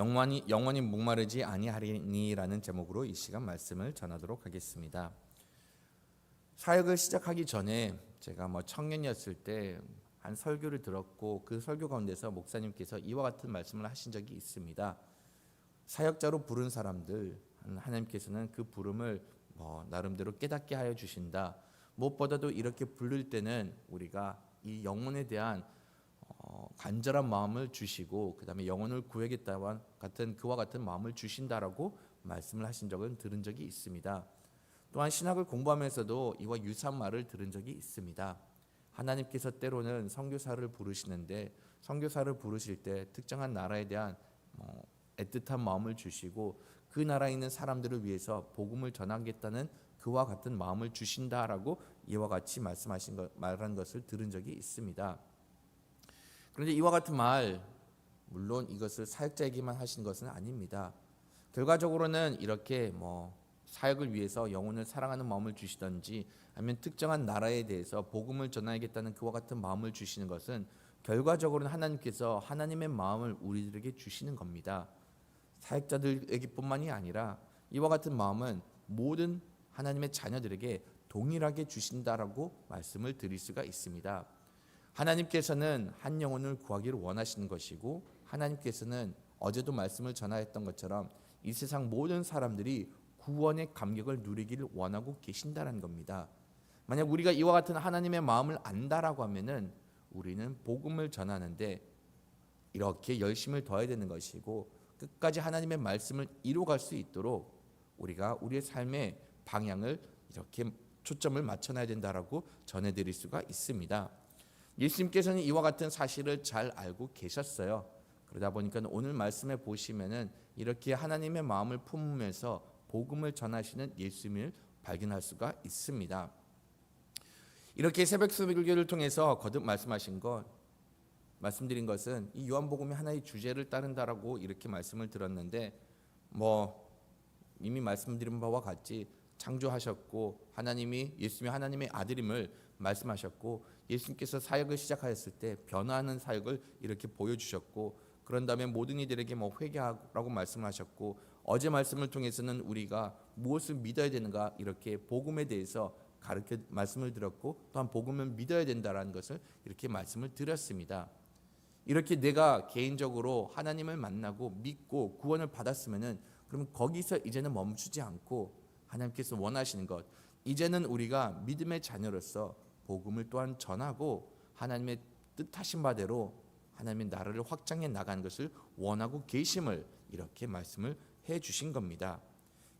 영원히 영원히 목마르지 아니하리니라는 제목으로 이 시간 말씀을 전하도록 하겠습니다. 사역을 시작하기 전에 제가 뭐 청년이었을 때 한 설교를 들었고 그 설교 가운데서 목사님께서 이와 같은 말씀을 하신 적이 있습니다. 사역자로 부른 사람들 하나님께서는 그 부름을 뭐 나름대로 깨닫게 하여 주신다. 무엇보다도 이렇게 부를 때는 우리가 이 영혼에 대한 어, 간절한 마음을 주시고 그다음에 영혼을 구하겠다와 같은 그와 같은 마음을 주신다라고 말씀을 하신 적은 들은 적이 있습니다. 또한 신학을 공부하면서도 이와 유사한 말을 들은 적이 있습니다. 하나님께서 때로는 선교사를 부르시는데 선교사를 부르실 때 특정한 나라에 대한 뭐 애틋한 마음을 주시고 그 나라에 있는 사람들을 위해서 복음을 전하겠다는 그와 같은 마음을 주신다라고 이와 같이 말씀하신 것 말한 것을 들은 적이 있습니다. 그런데 이와 같은 말 물론 이것을 사역자에게만 하신 것은 아닙니다. 결과적으로는 이렇게 뭐 사역을 위해서 영혼을 사랑하는 마음을 주시든지 아니면 특정한 나라에 대해서 복음을 전하겠다는 그와 같은 마음을 주시는 것은 결과적으로는 하나님께서 하나님의 마음을 우리들에게 주시는 겁니다. 사역자들에게뿐만이 아니라 이와 같은 마음은 모든 하나님의 자녀들에게 동일하게 주신다라고 말씀을 드릴 수가 있습니다. 하나님께서는 한 영혼을 구하기를 원하시는 것이고 하나님께서는 어제도 말씀을 전하였던 것처럼 이 세상 모든 사람들이 구원의 감격을 누리기를 원하고 계신다는 겁니다. 만약 우리가 이와 같은 하나님의 마음을 안다라고 하면은 우리는 복음을 전하는데 이렇게 열심을 더해야 되는 것이고 끝까지 하나님의 말씀을 이루어갈 수 있도록 우리가 우리의 삶의 방향을 이렇게 초점을 맞춰놔야 된다라고 전해드릴 수가 있습니다. 예수님께서는 이와 같은 사실을 잘 알고 계셨어요. 그러다 보니까 오늘 말씀에 보시면은 이렇게 하나님의 마음을 품으면서 복음을 전하시는 예수님을 발견할 수가 있습니다. 이렇게 새벽 수비교를 통해서 거듭 말씀하신 것 말씀드린 것은 이 요한복음의 하나의 주제를 따른다라고 이렇게 말씀을 들었는데 뭐 이미 말씀드린 바와 같이 창조하셨고 하나님이 예수님이 하나님의 아들임을 말씀하셨고 예수님께서 사역을 시작하였을 때 변화하는 사역을 이렇게 보여주셨고 그런 다음에 모든 이들에게 뭐 회개하라고 말씀하셨고 어제 말씀을 통해서는 우리가 무엇을 믿어야 되는가 이렇게 복음에 대해서 가르쳐 말씀을 들었고 또한 복음을 믿어야 된다라는 것을 이렇게 말씀을 드렸습니다. 이렇게 내가 개인적으로 하나님을 만나고 믿고 구원을 받았으면은 그러면 거기서 이제는 멈추지 않고 하나님께서 원하시는 것 이제는 우리가 믿음의 자녀로서 복음을 또한 전하고 하나님의 뜻하신 바대로 하나님의 나라를 확장해 나가는 것을 원하고 계심을 이렇게 말씀을 해 주신 겁니다.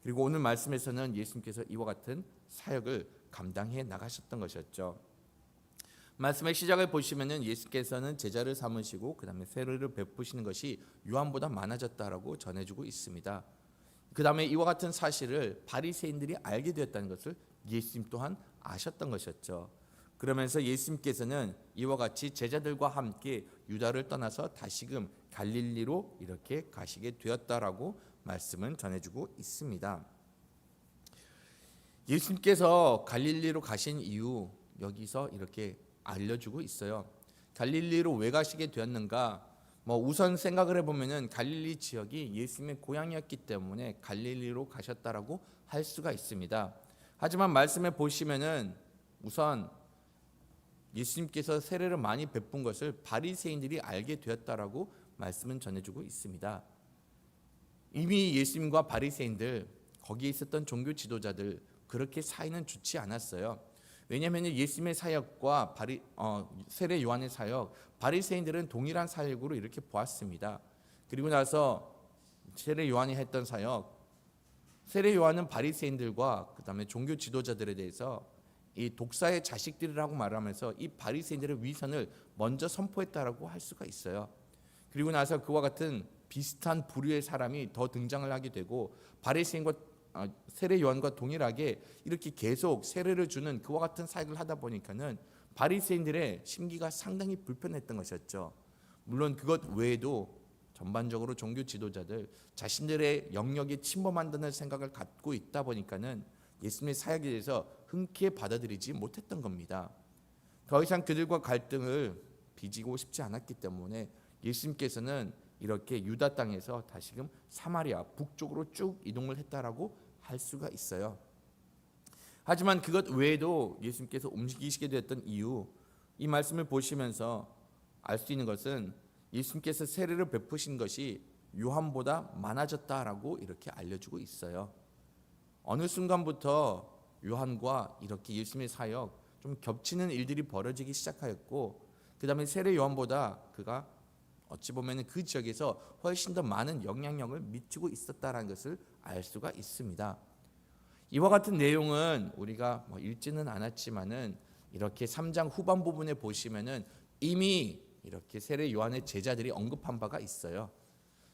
그리고 오늘 말씀에서는 예수님께서 이와 같은 사역을 감당해 나가셨던 것이었죠. 말씀의 시작을 보시면은 예수께서는 제자를 삼으시고 그다음에 세례를 베푸시는 것이 요한보다 많아졌다라고 전해주고 있습니다. 그다음에 이와 같은 사실을 바리새인들이 알게 되었다는 것을 예수님 또한 아셨던 것이었죠. 그러면서 예수님께서는 이와 같이 제자들과 함께 유다를 떠나서 다시금 갈릴리로 이렇게 가시게 되었다라고 말씀은 전해주고 있습니다. 예수님께서 갈릴리로 가신 이유 여기서 이렇게 알려주고 있어요. 갈릴리로 왜 가시게 되었는가? 뭐 우선 생각을 해보면은 갈릴리 지역이 예수님의 고향이었기 때문에 갈릴리로 가셨다라고 할 수가 있습니다. 하지만 말씀에 보시면은 우선 예수님께서 세례를 많이 베푼 것을 바리새인들이 알게 되었다라고 말씀은 전해주고 있습니다. 이미 예수님과 바리새인들 거기에 있었던 종교 지도자들 그렇게 사이는 좋지 않았어요. 왜냐하면 예수님의 사역과 바리, 어, 세례 요한의 사역 바리새인들은 동일한 사역으로 이렇게 보았습니다. 그리고 나서 세례 요한이 했던 사역 세례 요한은 바리새인들과 그다음에 종교 지도자들에 대해서 이 독사의 자식들이라고 말하면서 이 바리새인들의 위선을 먼저 선포했다라고 할 수가 있어요. 그리고 나서 그와 같은 비슷한 부류의 사람이 더 등장을 하게 되고 바리새인과 아, 세례 요한과 동일하게 이렇게 계속 세례를 주는 그와 같은 사역을 하다 보니까는 바리새인들의 심기가 상당히 불편했던 것이었죠. 물론 그것 외에도 전반적으로 종교 지도자들 자신들의 영역에 침범한다는 생각을 갖고 있다 보니까는 예수님의 사역에 대해서 흔쾌히 받아들이지 못했던 겁니다. 더 이상 그들과 갈등을 빚고 싶지 않았기 때문에 예수님께서는 이렇게 유다 땅에서 다시금 사마리아 북쪽으로 쭉 이동을 했다라고 할 수가 있어요. 하지만 그것 외에도 예수님께서 움직이시게 됐던 이유 이 말씀을 보시면서 알 수 있는 것은 예수님께서 세례를 베푸신 것이 요한보다 많아졌다라고 이렇게 알려주고 있어요. 어느 순간부터 요한과 이렇게 예수님의 사역 좀 겹치는 일들이 벌어지기 시작하였고 그 다음에 세례 요한보다 그가 어찌 보면 그 지역에서 훨씬 더 많은 영향력을 미치고 있었다라는 것을 알 수가 있습니다. 이와 같은 내용은 우리가 뭐 읽지는 않았지만은 이렇게 3장 후반 부분에 보시면은 이미 이렇게 세례 요한의 제자들이 언급한 바가 있어요.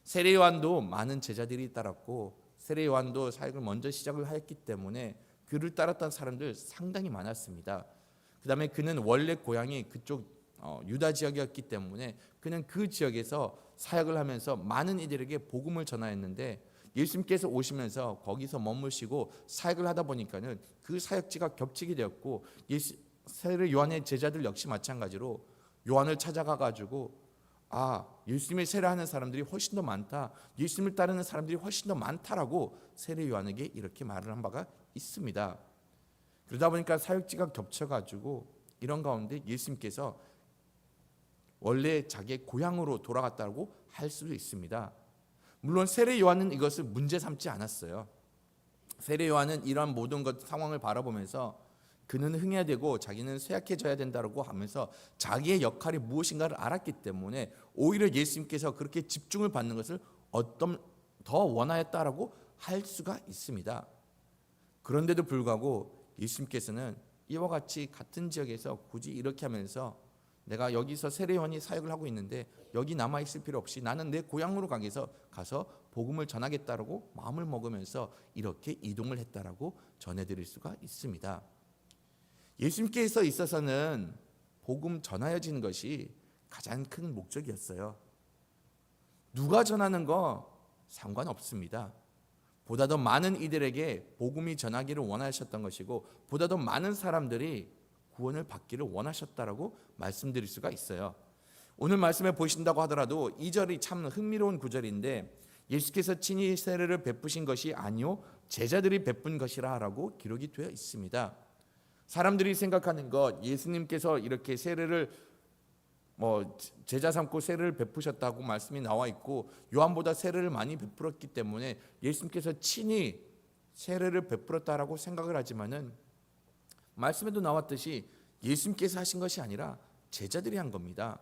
세례 요한도 많은 제자들이 따랐고 세례 요한도 사역을 먼저 시작을 하였기 때문에 그를 따랐던 사람들 상당히 많았습니다. 그 다음에 그는 원래 고향이 그쪽 어, 유다 지역이었기 때문에 그는 그 지역에서 사역을 하면서 많은 이들에게 복음을 전하였는데 예수님께서 오시면서 거기서 머무시고 사역을 하다 보니까는 그 사역지가 겹치게 되었고 예수 세례 요한의 제자들 역시 마찬가지로 요한을 찾아가 가지고 아 예수님의 세례하는 사람들이 훨씬 더 많다 예수님을 따르는 사람들이 훨씬 더 많다라고 세례 요한에게 이렇게 말을 한 바가 있습니다. 그러다 보니까 사역지가 겹쳐가지고 이런 가운데 예수님께서 원래 자기의 고향으로 돌아갔다고 할 수도 있습니다. 물론 세례 요한은 이것을 문제 삼지 않았어요. 세례 요한은 이러한 모든 것 상황을 바라보면서 그는 흥해야 되고 자기는 쇠약해져야 된다고 하면서 자기의 역할이 무엇인가를 알았기 때문에 오히려 예수님께서 그렇게 집중을 받는 것을 어떤 더 원하였다라고 할 수가 있습니다. 그런데도 불구하고 예수님께서는 이와 같이 같은 지역에서 굳이 이렇게 하면서 내가 여기서 세례요한이 사역을 하고 있는데 여기 남아 있을 필요 없이 나는 내 고향으로 가게서 가서 복음을 전하겠다라고 마음을 먹으면서 이렇게 이동을 했다라고 전해드릴 수가 있습니다. 예수님께서 있어서는 복음 전하여지는 것이 가장 큰 목적이었어요. 누가 전하는 거 상관없습니다. 보다 더 많은 이들에게 복음이 전하기를 원하셨던 것이고 보다 더 많은 사람들이 구원을 받기를 원하셨다라고 말씀드릴 수가 있어요. 오늘 말씀에 보신다고 하더라도 이 절이 참 흥미로운 구절인데 예수께서 친히 세례를 베푸신 것이 아니요 제자들이 베푼 것이라라고 기록이 되어 있습니다. 사람들이 생각하는 것 예수님께서 이렇게 세례를 뭐 제자 삼고 세례를 베푸셨다고 말씀이 나와 있고 요한보다 세례를 많이 베풀었기 때문에 예수님께서 친히 세례를 베풀었다라고 생각을 하지만은 말씀에도 나왔듯이 예수님께서 하신 것이 아니라 제자들이 한 겁니다.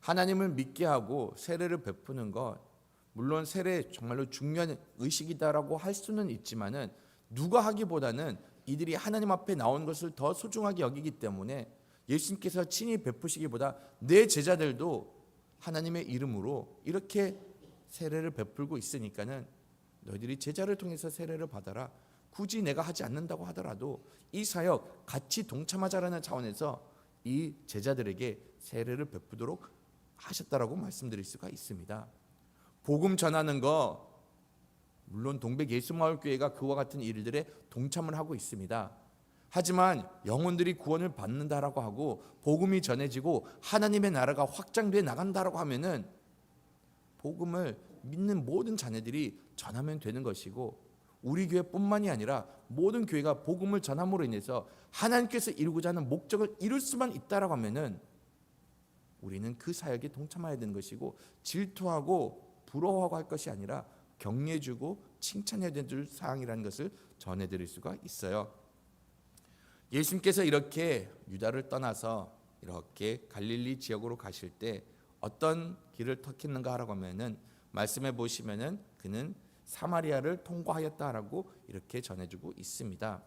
하나님을 믿게 하고 세례를 베푸는 것 물론 세례 정말로 중요한 의식이다라고 할 수는 있지만은 누가 하기보다는 이들이 하나님 앞에 나온 것을 더 소중하게 여기기 때문에 예수님께서 친히 베푸시기보다 내 제자들도 하나님의 이름으로 이렇게 세례를 베풀고 있으니까는 너희들이 제자를 통해서 세례를 받아라. 굳이 내가 하지 않는다고 하더라도 이 사역 같이 동참하자라는 차원에서 이 제자들에게 세례를 베푸도록 하셨다라고 말씀드릴 수가 있습니다. 복음 전하는 거 물론 동백 예수마을 교회가 그와 같은 일들에 동참을 하고 있습니다. 하지만 영혼들이 구원을 받는다라고 하고 복음이 전해지고 하나님의 나라가 확장돼 나간다라고 하면은 복음을 믿는 모든 자녀들이 전하면 되는 것이고 우리 교회뿐만이 아니라 모든 교회가 복음을 전함으로 인해서 하나님께서 이루고자 하는 목적을 이룰 수만 있다라고 하면은 우리는 그 사역에 동참해야 되는 것이고 질투하고 부러워하고 할 것이 아니라 격려해주고 칭찬해야 될 사항이라는 것을 전해드릴 수가 있어요. 예수님께서 이렇게 유다를 떠나서 이렇게 갈릴리 지역으로 가실 때 어떤 길을 터했는가 하라고 하면은 말씀해 보시면은 그는 사마리아를 통과하였다라고 이렇게 전해주고 있습니다.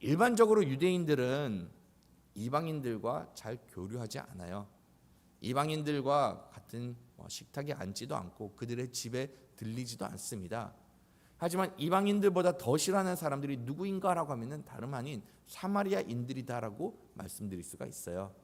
일반적으로 유대인들은 이방인들과 잘 교류하지 않아요. 이방인들과 같은 뭐 식탁에 앉지도 않고 그들의 집에 들리지도 않습니다. 하지만 이방인들보다 더 싫어하는 사람들이 누구인가라고 하면은 다름 아닌 사마리아인들이다라고 말씀드릴 수가 있어요.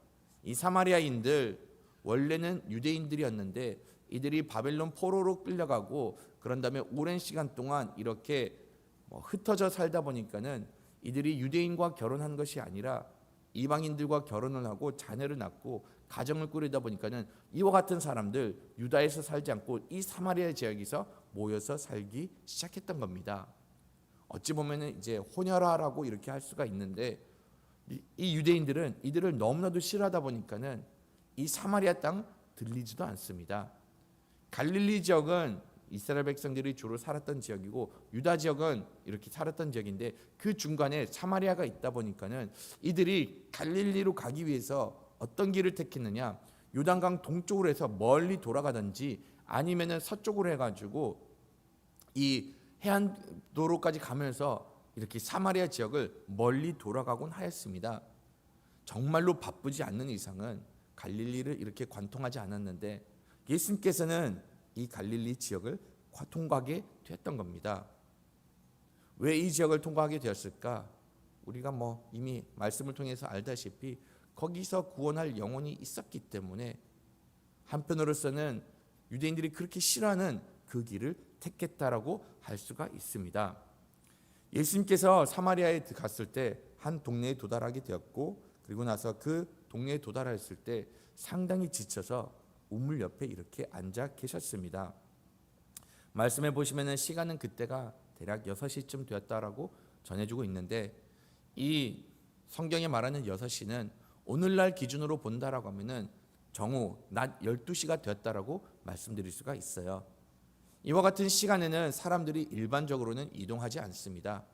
이 사마리아인들 원래는 유대인들이었는데 이들이 바벨론 포로로 끌려가고 그런 다음에 오랜 시간 동안 이렇게 뭐 흩어져 살다 보니까는 이들이 유대인과 결혼한 것이 아니라 이방인들과 결혼을 하고 자녀를 낳고 가정을 꾸리다 보니까는 이와 같은 사람들 유다에서 살지 않고 이 사마리아 지역에서 모여서 살기 시작했던 겁니다. 어찌 보면은 이제 혼혈아라고 이렇게 할 수가 있는데 이- 이 유대인들은 이들을 너무나도 싫어하다 보니까는 이 사마리아 땅 들리지도 않습니다. 갈릴리 지역은 이스라엘 백성들이 주로 살았던 지역이고 유다 지역은 이렇게 살았던 지역인데 그 중간에 사마리아가 있다 보니까는 이들이 갈릴리로 가기 위해서 어떤 길을 택했느냐 요단강 동쪽으로 해서 멀리 돌아가든지 아니면은 서쪽으로 해가지고 이 해안 도로까지 가면서 이렇게 사마리아 지역을 멀리 돌아가곤 하였습니다. 정말로 바쁘지 않는 이상은 갈릴리를 이렇게 관통하지 않았는데 예수님께서는 이 갈릴리 지역을 과- 통과하게 되었던 겁니다. 왜 이 지역을 통과하게 되었을까? 우리가 뭐 이미 말씀을 통해서 알다시피 거기서 구원할 영혼이 있었기 때문에 한편으로서는 유대인들이 그렇게 싫어하는 그 길을 택했다라고 할 수가 있습니다. 예수님께서 사마리아에 갔을 때 한 동네에 도달하게 되었고 그리고 나서 그 동네에 도달했을 때 상당히 지쳐서 우물 옆에 이렇게 앉아 계셨습니다. 말씀해 보시면은 시간은 그때가 대략 6시쯤 되었다라고 전해주고 있는데 이 성경에 말하는 6시는 오늘날 기준으로 본다라고 하면은 정오 낮 12시가 되었다라고 말씀드릴 수가 있어요. 이와 같은 시간에는 사람들이 일반적으로는 이동하지 않습니다.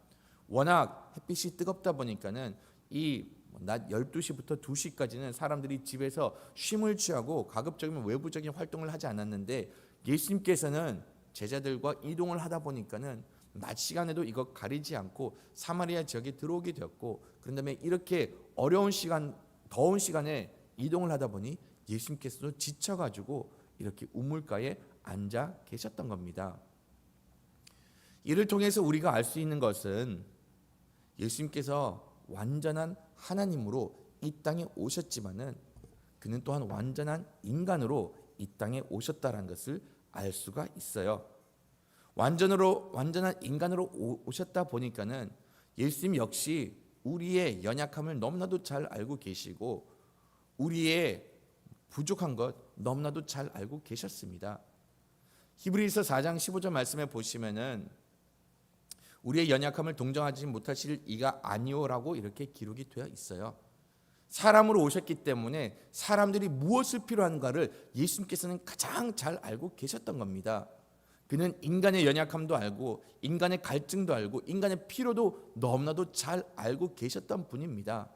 워낙 햇빛이 뜨겁다 보니까는 이 낮 12시부터 2시까지는 사람들이 집에서 쉼을 취하고 가급적이면 외부적인 활동을 하지 않았는데 예수님께서는 제자들과 이동을 하다 보니까는 낮 시간에도 이거 가리지 않고 사마리아 지역에 들어오게 되었고 그런 다음에 이렇게 어려운 시간 더운 시간에 이동을 하다 보니 예수님께서도 지쳐가지고 이렇게 우물가에 앉아 계셨던 겁니다. 이를 통해서 우리가 알 수 있는 것은 예수님께서 완전한 하나님으로 이 땅에 오셨지만은 그는 또한 완전한 인간으로 이 땅에 오셨다라는 것을 알 수가 있어요. 완전으로 완전한 인간으로 오- 오셨다 보니까는 예수님 역시 우리의 연약함을 너무나도 잘 알고 계시고 우리의 부족한 것 너무나도 잘 알고 계셨습니다. 히브리서 4장 15절 말씀에 보시면은 우리의 연약함을 동정하지 못하실 이가 아니오라고 이렇게 기록이 되어 있어요. 사람으로 오셨기 때문에 사람들이 무엇을 필요한가를 예수님께서는 가장 잘 알고 계셨던 겁니다. 그는 인간의 연약함도 알고 인간의 갈증도 알고 인간의 필요도 너무나도 잘 알고 계셨던 분입니다.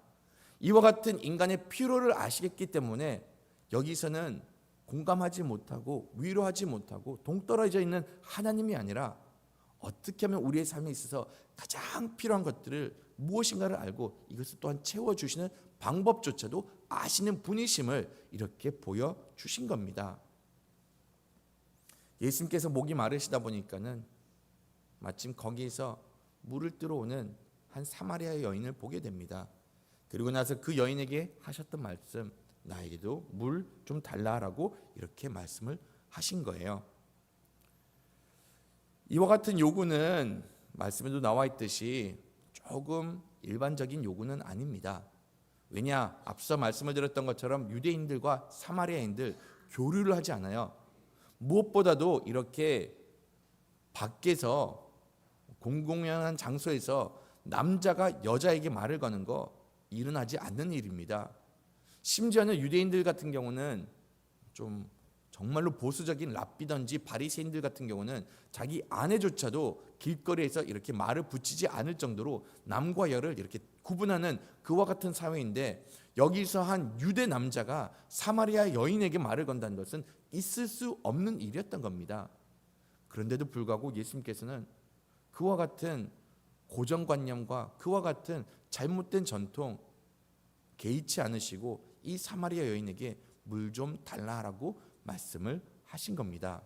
이와 같은 인간의 필요를 아시겠기 때문에 여기서는 공감하지 못하고 위로하지 못하고 동떨어져 있는 하나님이 아니라 어떻게 하면 우리의 삶에 있어서 가장 필요한 것들을 무엇인가를 알고 이것을 또한 채워 주시는 방법조차도 아시는 분이심을 이렇게 보여 주신 겁니다. 예수님께서 목이 마르시다 보니까는 마침 거기에서 물을 뜨러 오는 한 사마리아 여인을 보게 됩니다. 그리고 나서 그 여인에게 하셨던 말씀 나에게도 물 좀 달라라고 이렇게 말씀을 하신 거예요. 이와 같은 요구는 말씀에도 나와 있듯이 조금 일반적인 요구는 아닙니다. 왜냐 앞서 말씀을 드렸던 것처럼 유대인들과 사마리아인들 교류를 하지 않아요. 무엇보다도 이렇게 밖에서 공공연한 장소에서 남자가 여자에게 말을 거는 거 일어나지 않는 일입니다. 심지어는 유대인들 같은 경우는 좀 정말로 보수적인 랍비던지 바리새인들 같은 경우는 자기 아내조차도 길거리에서 이렇게 말을 붙이지 않을 정도로 남과 여를 이렇게 구분하는 그와 같은 사회인데 여기서 한 유대 남자가 사마리아 여인에게 말을 건다는 것은 있을 수 없는 일이었던 겁니다. 그런데도 불구하고 예수님께서는 그와 같은 고정관념과 그와 같은 잘못된 전통 개의치 않으시고 이 사마리아 여인에게 물 좀 달라라고 말씀을 하신 겁니다.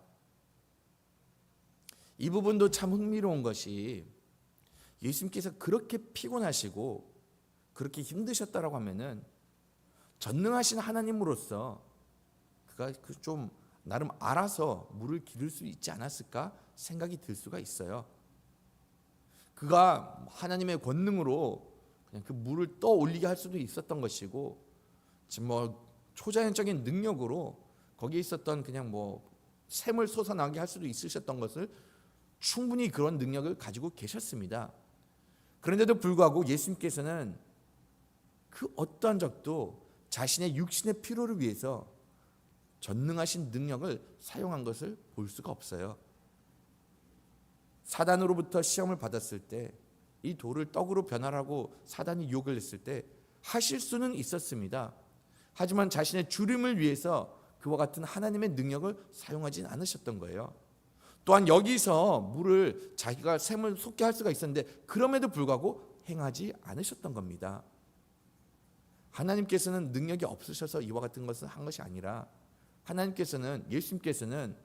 이 부분도 참 흥미로운 것이 예수님께서 그렇게 피곤하시고 그렇게 힘드셨다라고 하면은 전능하신 하나님으로서 그가 그좀 나름 알아서 물을 기를 수 있지 않았을까 생각이 들 수가 있어요. 그가 하나님의 권능으로 그냥 그 물을 떠 올리게 할 수도 있었던 것이고 지금 뭐 초자연적인 능력으로 거기에 있었던 그냥 뭐 샘을 솟아나게 할 수도 있으셨던 것을 충분히 그런 능력을 가지고 계셨습니다. 그런데도 불구하고 예수님께서는 그 어떠한 적도 자신의 육신의 피로를 위해서 전능하신 능력을 사용한 것을 볼 수가 없어요. 사단으로부터 시험을 받았을 때 이 돌을 떡으로 변화라고 사단이 유혹을 했을 때 하실 수는 있었습니다. 하지만 자신의 주림을 위해서 그와 같은 하나님의 능력을 사용하진 않으셨던 거예요. 또한 여기서 물을 자기가 샘을 솟게 할 수가 있었는데 그럼에도 불구하고 행하지 않으셨던 겁니다. 하나님께서는 능력이 없으셔서 이와 같은 것을 한 것이 아니라 하나님께서는 예수님께서는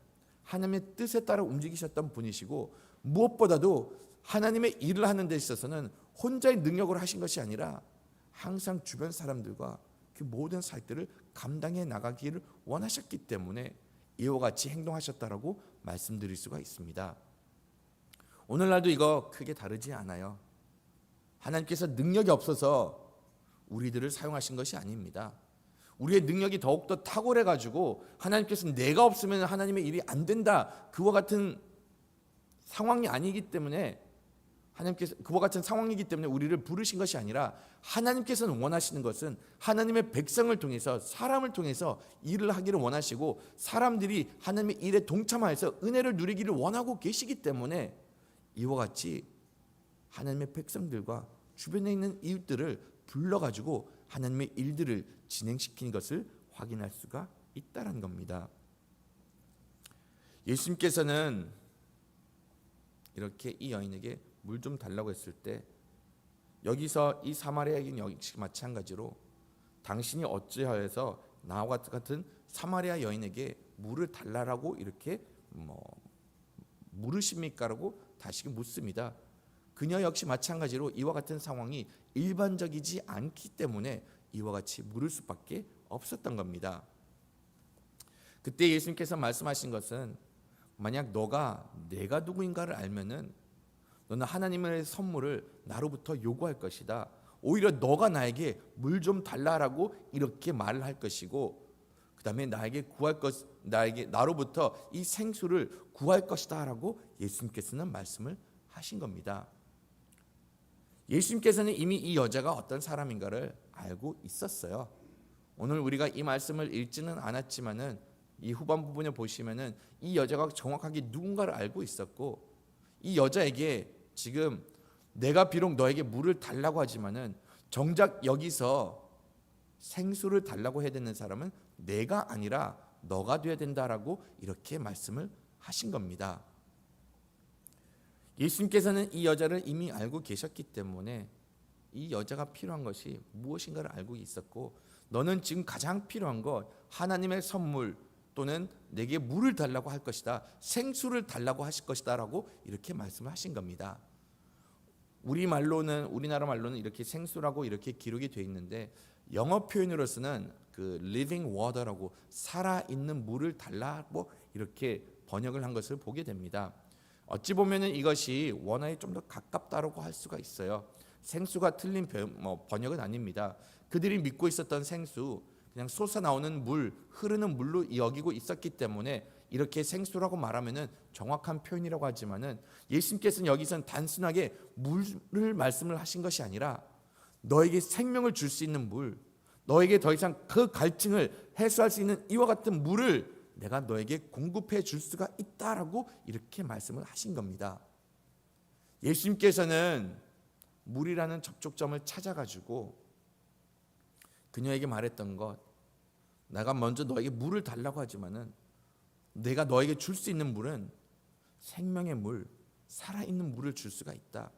하나님의 뜻에 따라 움직이셨던 분이시고 무엇보다도 하나님의 일을 하는 데 있어서는 혼자의 능력으로 하신 것이 아니라 항상 주변 사람들과 그 모든 사역들을 감당해 나가기를 원하셨기 때문에 이와 같이 행동하셨다라고 말씀드릴 수가 있습니다. 오늘날도 이거 크게 다르지 않아요. 하나님께서 능력이 없어서 우리들을 사용하신 것이 아닙니다. 우리의 능력이 더욱더 탁월해 가지고 하나님께서 내가 없으면 하나님의 일이 안 된다. 그와 같은 상황이 아니기 때문에 하나님께서 그와 같은 상황이기 때문에 우리를 부르신 것이 아니라 하나님께서는 원하시는 것은 하나님의 백성을 통해서 사람을 통해서 일을 하기를 원하시고 사람들이 하나님의 일에 동참하여서 은혜를 누리기를 원하고 계시기 때문에 이와 같이 하나님의 백성들과 주변에 있는 이웃들을 불러 가지고 하나님의 일들을 진행시키는 것을 확인할 수가 있다라는 겁니다. 예수님께서는 이렇게 이 여인에게 물 좀 달라고 했을 때 여기서 이 사마리아인 역시 마찬가지로 당신이 어찌하여서 나와 같은 사마리아 여인에게 물을 달라라고 이렇게 뭐 물으십니까라고 다시 묻습니다. 그녀 역시 마찬가지로 이와 같은 상황이 일반적이지 않기 때문에 이와 같이 물을 수밖에 없었던 겁니다. 그때 예수님께서 말씀하신 것은 만약 너가 내가 누구인가를 알면은 너는 하나님의 선물을 나로부터 요구할 것이다. 오히려 너가 나에게 물 좀 달라라고 이렇게 말을 할 것이고 그다음에 나에게 구할 것 나에게 나로부터 이 생수를 구할 것이다라고 예수님께서는 말씀을 하신 겁니다. 예수님께서는 이미 이 여자가 어떤 사람인가를 알고 있었어요. 오늘 우리가 이 말씀을 읽지는 않았지만은 이 후반 부분에 보시면은 이 여자가 정확하게 누군가를 알고 있었고 이 여자에게 지금 내가 비록 너에게 물을 달라고 하지만은 정작 여기서 생수를 달라고 해야 되는 사람은 내가 아니라 너가 돼야 된다라고 이렇게 말씀을 하신 겁니다. 예수님께서는 이 여자를 이미 알고 계셨기 때문에 이 여자가 필요한 것이 무엇인가를 알고 있었고 너는 지금 가장 필요한 것 하나님의 선물 또는 내게 물을 달라고 할 것이다. 생수를 달라고 하실 것이다라고 이렇게 말씀을 하신 겁니다. 우리 말로는 우리나라 말로는 이렇게 생수라고 이렇게 기록이 되어 있는데 영어 표현으로서는 그 living water라고 살아 있는 물을 달라고 이렇게 번역을 한 것을 보게 됩니다. 어찌 보면은 이것이 원어에 좀 더 가깝다라고 할 수가 있어요. 생수가 틀린 뭐 번역은 아닙니다. 그들이 믿고 있었던 생수 그냥 솟아 나오는 물, 흐르는 물로 여기고 있었기 때문에 이렇게 생수라고 말하면은 정확한 표현이라고 하지만은 예수님께서는 여기서는 단순하게 물을 말씀을 하신 것이 아니라 너에게 생명을 줄 수 있는 물, 너에게 더 이상 그 갈증을 해소할 수 있는 이와 같은 물을 내가 너에게 공급해 줄 수가 있다라고 이렇게 말씀을 하신 겁니다. 예수님께서는 물이라는 접촉점을 찾아가지고 그녀에게 말했던 것, 내가 먼저 너에게 물을 달라고 하지만은 내가 너에게 줄 수 있는 물은 생명의 물, 살아있는 물을 줄 수가 있다.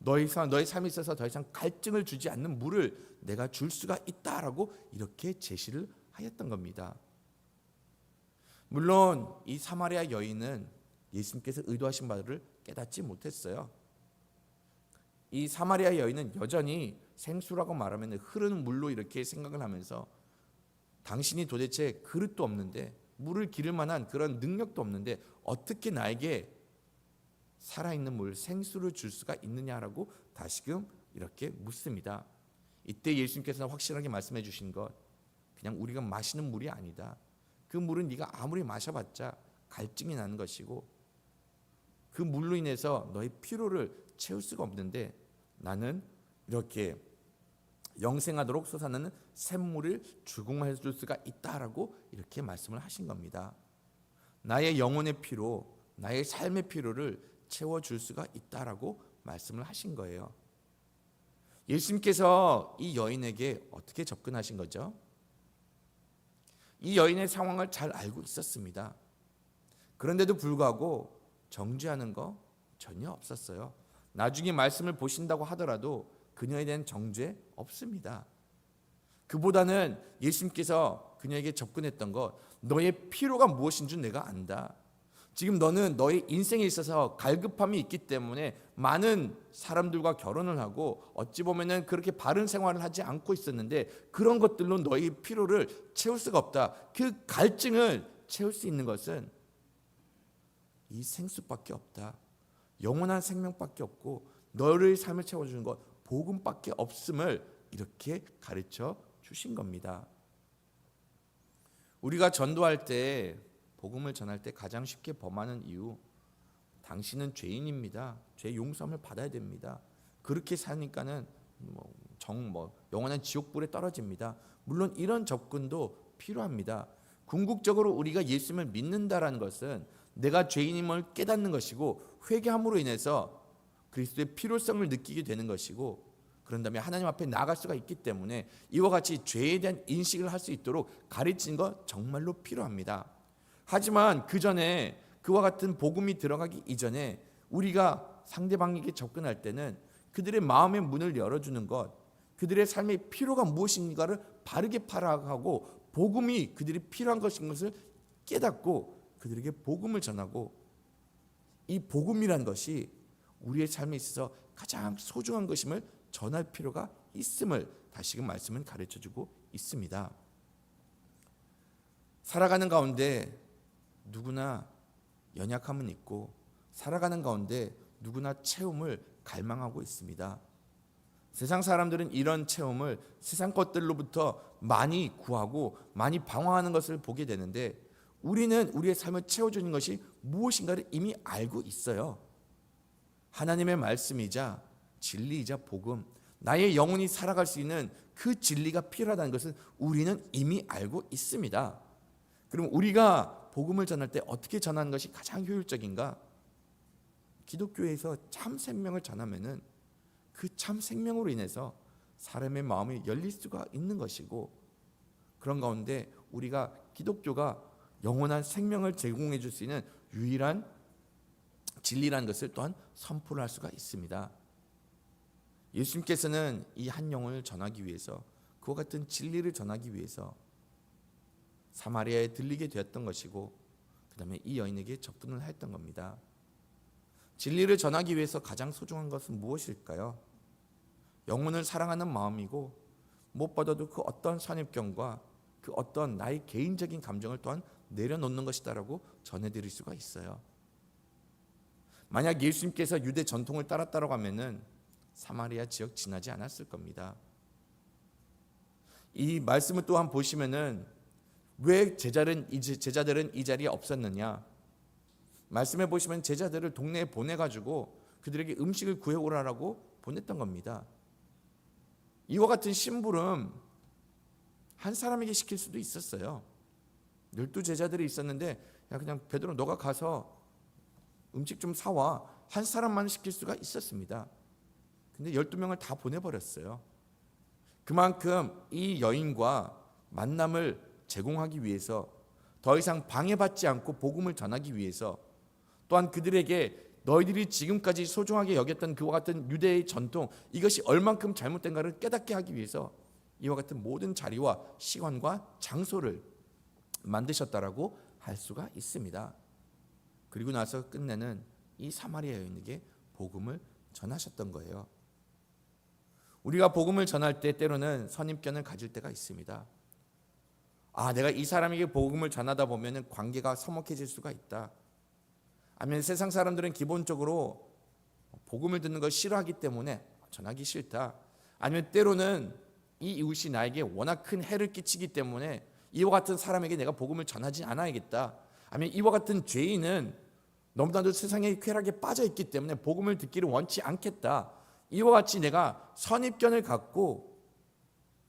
너의 삶, 너의 삶에 있어서 더 이상 갈증을 주지 않는 물을 내가 줄 수가 있다라고 이렇게 제시를 하였던 겁니다. 물론 이 사마리아 여인은 예수님께서 의도하신 바를 깨닫지 못했어요. 이 사마리아 여인은 여전히 생수라고 말하면 흐르는 물로 이렇게 생각을 하면서 당신이 도대체 그릇도 없는데 물을 기를 만한 그런 능력도 없는데 어떻게 나에게 살아있는 물 생수를 줄 수가 있느냐라고 다시금 이렇게 묻습니다. 이때 예수님께서는 확실하게 말씀해 주신 것 그냥 우리가 마시는 물이 아니다. 그 물은 네가 아무리 마셔봤자 갈증이 나는 것이고 그 물로 인해서 너의 피로를 채울 수가 없는데 나는 이렇게 영생하도록 솟아나는 샘물을 주공해 줄 수가 있다라고 이렇게 말씀을 하신 겁니다. 나의 영혼의 피로, 나의 삶의 피로를 채워 줄 수가 있다라고 말씀을 하신 거예요. 예수님께서 이 여인에게 어떻게 접근하신 거죠? 이 여인의 상황을 잘 알고 있었습니다. 그런데도 불구하고 정죄하는 거 전혀 없었어요. 나중에 말씀을 보신다고 하더라도 그녀에 대한 정죄 없습니다. 그보다는 예수님께서 그녀에게 접근했던 것, 너의 피로가 무엇인 줄 내가 안다. 지금 너는 너의 인생에 있어서 갈급함이 있기 때문에 많은 사람들과 결혼을 하고 어찌 보면은 그렇게 바른 생활을 하지 않고 있었는데 그런 것들로 너의 피로를 채울 수가 없다. 그 갈증을 채울 수 있는 것은 이 생수밖에 없다. 영원한 생명밖에 없고 너를 삶을 채워주는 것 복음밖에 없음을 이렇게 가르쳐 주신 겁니다. 우리가 전도할 때 복음을 전할 때 가장 쉽게 범하는 이유 당신은 죄인입니다. 죄 용서함을 받아야 됩니다. 그렇게 사니까는 뭐 정뭐 영원한 지옥불에 떨어집니다. 물론 이런 접근도 필요합니다. 궁극적으로 우리가 예수님을 믿는다라는 것은 내가 죄인임을 깨닫는 것이고 회개함으로 인해서 그리스도의 필요성을 느끼게 되는 것이고 그런 다음에 하나님 앞에 나갈 수가 있기 때문에 이와 같이 죄에 대한 인식을 할 수 있도록 가르치는 것 정말로 필요합니다. 하지만 그 전에 그와 같은 복음이 들어가기 이전에 우리가 상대방에게 접근할 때는 그들의 마음의 문을 열어주는 것, 그들의 삶의 필요가 무엇인가를 바르게 파악하고 복음이 그들이 필요한 것인 것을 깨닫고 그들에게 복음을 전하고 이 복음이란 것이 우리의 삶에 있어서 가장 소중한 것임을 전할 필요가 있음을 다시금 말씀은 가르쳐 주고 있습니다. 살아가는 가운데 누구나 연약함은 있고 살아가는 가운데 누구나 체험을 갈망하고 있습니다. 세상 사람들은 이런 체험을 세상 것들로부터 많이 구하고 많이 방황하는 것을 보게 되는데 우리는 우리의 삶을 채워주는 것이 무엇인가를 이미 알고 있어요. 하나님의 말씀이자 진리이자 복음, 나의 영혼이 살아갈 수 있는 그 진리가 필요하다는 것은 우리는 이미 알고 있습니다. 그럼 우리가 복음을 전할 때 어떻게 전하는 것이 가장 효율적인가? 기독교에서 참 생명을 전하면은 그 참 생명으로 인해서 사람의 마음이 열릴 수가 있는 것이고 그런 가운데 우리가 기독교가 영원한 생명을 제공해 줄 수 있는 유일한 진리라는 것을 또한 선포를 할 수가 있습니다. 예수님께서는 이 한 영혼을 전하기 위해서 그와 같은 진리를 전하기 위해서 사마리아에 들리게 되었던 것이고 그다음에 이 여인에게 접근을 했던 겁니다. 진리를 전하기 위해서 가장 소중한 것은 무엇일까요? 영혼을 사랑하는 마음이고 무엇보다도 그 어떤 선입견과 그 어떤 나의 개인적인 감정을 또한 내려놓는 것이다라고 전해드릴 수가 있어요. 만약 예수님께서 유대 전통을 따랐다고 하면은 사마리아 지역 지나지 않았을 겁니다. 이 말씀을 또한 보시면은 왜 제자들은 제자들은 이 자리에 없었느냐? 말씀해 보시면 제자들을 동네에 보내 가지고 그들에게 음식을 구해 오라라고 보냈던 겁니다. 이와 같은 심부름 한 사람에게 시킬 수도 있었어요. 열두 제자들이 있었는데 야 그냥 베드로 너가 가서 음식 좀 사와 한 사람만 시킬 수가 있었습니다. 근데 열두 명을 다 보내버렸어요. 그만큼 이 여인과 만남을 제공하기 위해서 더 이상 방해받지 않고 복음을 전하기 위해서 또한 그들에게 너희들이 지금까지 소중하게 여겼던 그와 같은 유대의 전통 이것이 얼만큼 잘못된가를 깨닫게 하기 위해서 이와 같은 모든 자리와 시간과 장소를 만드셨다라고 할 수가 있습니다. 그리고 나서 끝내는 이 사마리아 여인에게 복음을 전하셨던 거예요. 우리가 복음을 전할 때 때로는 선입견을 가질 때가 있습니다. 아, 내가 이 사람에게 복음을 전하다 보면은 관계가 서먹해질 수가 있다. 아니면 세상 사람들은 기본적으로 복음을 듣는 걸 싫어하기 때문에 전하기 싫다. 아니면 때로는 이 이웃이 나에게 워낙 큰 해를 끼치기 때문에 이와 같은 사람에게 내가 복음을 전하지 않아야겠다. 아니면 이와 같은 죄인은 너무나도 세상의 쾌락에 빠져 있기 때문에 복음을 듣기를 원치 않겠다. 이와 같이 내가 선입견을 갖고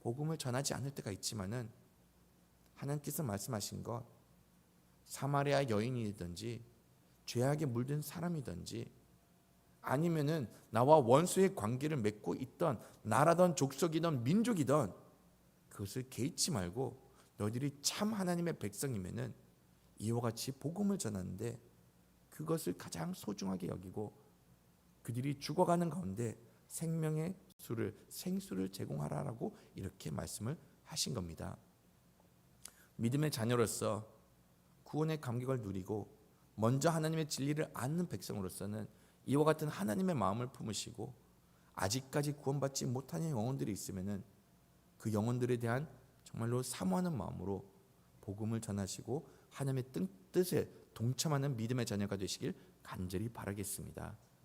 복음을 전하지 않을 때가 있지만은 하나님께서 말씀하신 것 사마리아 여인이든지 죄악에 물든 사람이든지 아니면은 나와 원수의 관계를 맺고 있던 나라던 족속이던 민족이던 그것을 개의치 말고 너희들이 참 하나님의 백성이면은 이와 같이 복음을 전하는데 그것을 가장 소중하게 여기고 그들이 죽어가는 가운데 생명의 수를 생수를 제공하라라고 이렇게 말씀을 하신 겁니다. 믿음의 자녀로서 구원의 감격을 누리고 먼저 하나님의 진리를 아는 백성으로서는 이와 같은 하나님의 마음을 품으시고 아직까지 구원받지 못한 영혼들이 있으면은 그 영혼들에 대한 정말로 사모하는 마음으로 복음을 전하시고 하나님의 뜻- 뜻에 동참하는 믿음의 자녀가 되시길 간절히 바라겠습니다.